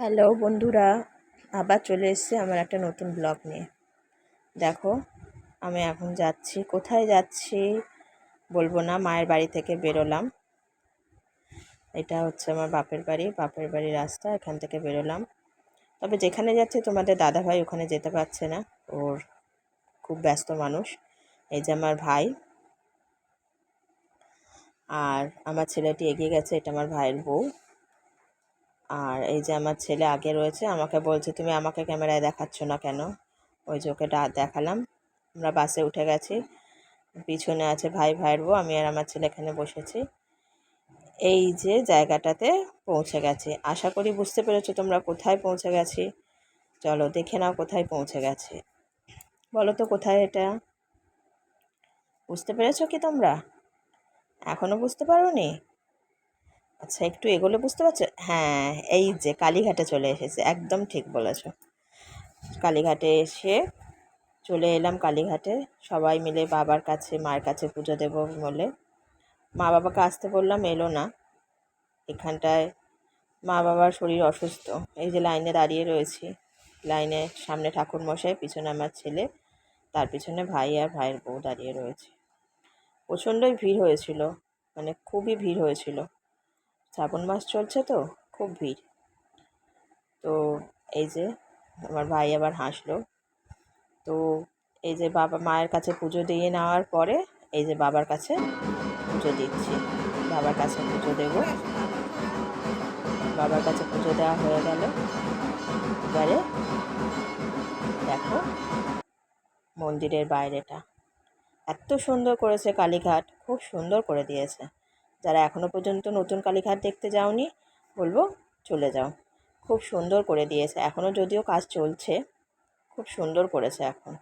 Hello বন্ধুরা, আবার চলে এসেছে আমার একটা নতুন ব্লগ নিয়ে। দেখো, আমি এখন যাচ্ছি, কোথায় যাচ্ছি বলব না, মায়ের বাড়ি থেকে বেরোলাম। এটা হচ্ছে আমার বাপের বাড়ি, বাপের বাড়ির রাস্তা, এখান থেকে বেরোলাম। তবে যেখানে যাচ্ছে তোমাদের দাদাভাই ওখানে যেতে পারছে না, ওর খুব ব্যস্ত মানুষ। এই যে আমার ভাই। আর আমার ছেলেটি এগিয়ে গেছে, এটা আমার ভাইয়ের বউ। আর এই যে আমার ছেলে আগে রয়েছে, আমাকে বলছে, তুমি আমাকে ক্যামেরায় দেখাচ্ছ না কেন? ওই যে ওকে দেখালাম। আমরা বাসে উঠে গেছি। পিছনে আছে ভাই, ভাইয়ের বউ, আমি আর আমার ছেলে এখানে বসেছি। এই যে জায়গাটাতে পৌঁছে গেছি। আশা করি বুঝতে পেরেছ তোমরা কোথায় পৌঁছে গেছি। চলো দেখে নাও কোথায় পৌঁছে গেছে। বলো তো কোথায় এটা? বুঝতে পেরেছ কি তোমরা? এখনও বুঝতে পারোনি? আচ্ছা একটু এগোলে বুঝতে পারছ? হ্যাঁ এই যে কালীঘাটে চলে এসেছে, একদম ঠিক বলেছ। কালীঘাটে এসে চলে এলাম কালীঘাটে, সবাই মিলে বাবার কাছে, মায়ের কাছে পুজো দেবো বলে। মা বাবাকে আসতে বললাম, এলো না। এখানটায় মা বাবার শরীর অসুস্থ, এই যে লাইনে দাঁড়িয়ে রয়েছি। লাইনে সামনে ঠাকুর মশাই, পিছনে আমার ছেলে, তার পিছনে ভাই আর ভাইয়ের বউ দাঁড়িয়ে রয়েছে। প্রচণ্ডই ভিড় হয়েছিল মানে খুবই ভিড় হয়েছিল। শ্রাবণ মাস চলছে তো, খুব ভিড়। তো এই যে আমার ভাই আবার হাসলো। তো এই যে বাবা মায়ের কাছে পুজো দিয়ে নেওয়ার পরে এই যে বাবার কাছে পুজো দিচ্ছি। বাবার কাছে পুজো দেব। বাবার কাছে পুজো দেওয়া হয়ে গেল। এবারে দেখো মন্দিরের বাইরেটা। এত সুন্দর করেছে কালীঘাট, খুব সুন্দর করে দিয়েছে। যারা এখনও পর্যন্ত নতুন কালীঘাট দেখতে যাওনি, বলব চলে যাও। খুব সুন্দর করে দিয়েছে। এখনও যদিও কাজ চলছে, খুব সুন্দর করেছে এখন।